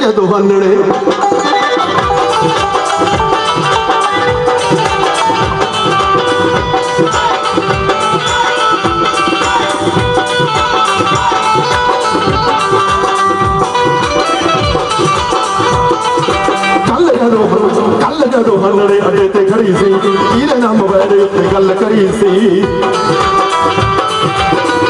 ਜਦੋਂ ਬੰਨਣੇ ਕੱਲ ਜਦੋਂ ਕੱਲ ਜਦੋਂ ਹੰਨਣੇ ਅੱਡੇ ਤੇ ਖੜੀ ਸੀ। ਇਹਦੇ ਨਾਲ ਮੋਬਾਈਲ ਉੱਤੇ ਗੱਲ ਕਰੀ ਸੀ।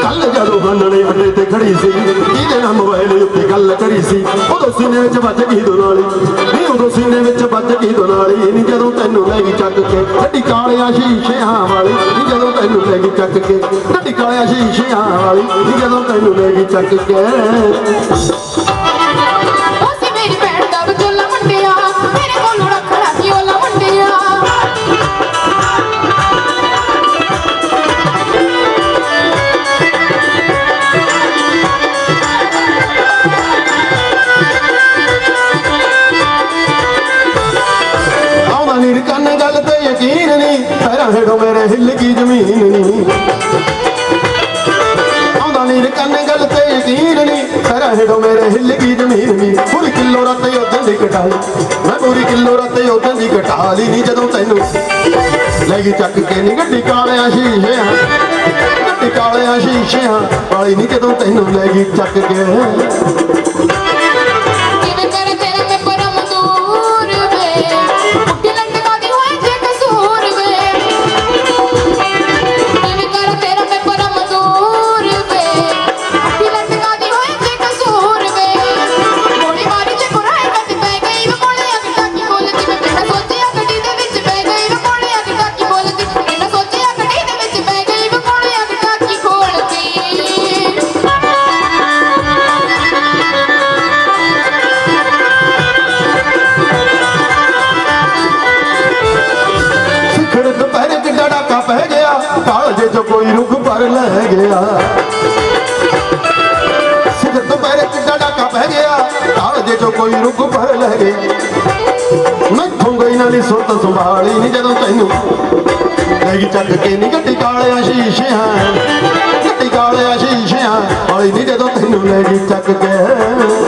ਕੱਲ ਜਦੋਂ ਹੰਨਣੇ ਖੜੀ ਸੀ। ਇਹਦੇ ਨਾਲ ਮੋਬਾਈਲ ਉੱਤੇ ਗੱਲ ਕਰੀ ਸੀ। ਉਦੋਂ ਸੀਨੇ ਵਿੱਚ ਵੱਜ ਗਈ ਦੋਨਾਲੀ ਨਹੀਂ, ਉਦੋਂ ਸੀਨੇ ਵਿੱਚ ਵੱਜ ਗਈ ਦੋਨਾਲੀ ਨਹੀਂ ਜਦੋਂ ਤੈਨੂੰ ਲੈ ਗਈ ਚੱਕ ਕੇ। ਢੱਡੀ ਕਾਲਿਆਂ ਸ਼ੀਸ਼ਿਆਂ ਵਾਲੀ। ਨਹੀਂ, ਜਦੋਂ ਤੈਨੂੰ ਲੈ ਗਈ ਚੱਕ ਕੇ। ਗੱਡੀ ਕਾਲਿਆਂ ਸ਼ੀਸ਼ਿਆਂ ਵਾਲੀ। ਨਹੀਂ, ਜਦੋਂ ਤੈਨੂੰ ਲੈ ਗਈ ਚੱਕ ਕੇ। ਪੈਰਾਂ ਹੇਠੋਂ ਮੇਰੇ ਹਿੱਲ ਗਈ ਜ਼ਮੀਨ ਨਹੀਂ ਆਉਂਦਾ ਨੀ ਕੰਨ ਗੱਲ ਤੇ ਯਕੀਨ ਨਹੀਂ ਪੈਰਾਂ ਹੇਠੋਂ ਮੇਰੇ ਹਿੱਲ ਗਈ ਜ਼ਮੀਨ ਨਹੀਂ ਪੂਰੀ ਕਿਲੋ ਰਾਤੇ ਉਦੋਂ ਦੀ ਕਟਾਈ। ਮੈਂ ਪੂਰੀ ਕਿਲੋ ਰਾਤੇ ਉਦੋਂ ਦੀ ਕਟਾ ਲਈ ਨਹੀਂ ਜਦੋਂ ਤੈਨੂੰ ਲੈ ਗਈ ਚੱਕ ਕੇ ਨੀ ਗੱਡੀ ਕਾਲਿਆਂ ਸ਼ੀਸ਼ਿਆਂ। ਗੱਡੀ ਕਾਲਿਆਂ ਸ਼ੀਸ਼ਿਆਂ ਵਾਲੀ ਨਹੀਂ ਜਦੋਂ ਤੈਨੂੰ ਲੈ ਗਈ ਚੱਕ ਕੇ। ਚ ਪੈ ਗਿਆ ਕਾਲਜੇ ਚ ਕੋਈ ਰੁੱਖ ਪਰ ਲੈ ਗਿਆ। ਸਿਖੜ ਦੁਪਹਿਰੇ ਚ ਡੜਾਕਾ ਪੈ ਗਿਆ ਕਾਲਜੇ ਚ ਕੋਈ ਰੁੱਖ ਪਰ ਲੈ ਗਿਆ। ਮੈਥੋਂ ਗਈ ਨਾ ਸੁੱਤ ਸੰਭਾਲੀ ਨਹੀਂ ਜਦੋਂ ਤੈਨੂੰ ਲੈ ਚੱਕ ਕੇ ਨੀ ਗੱਡੀ ਕਾਲਿਆ ਸ਼ੀਸ਼ਿਆਂ, ਗੱਡੀ ਕਾਲਿਆ ਸ਼ੀਸ਼ਿਆਂ ਵਾਲੀ ਨਹੀਂ ਜਦੋਂ ਤੈਨੂੰ ਲੈ ਚੱਕ ਕੇ।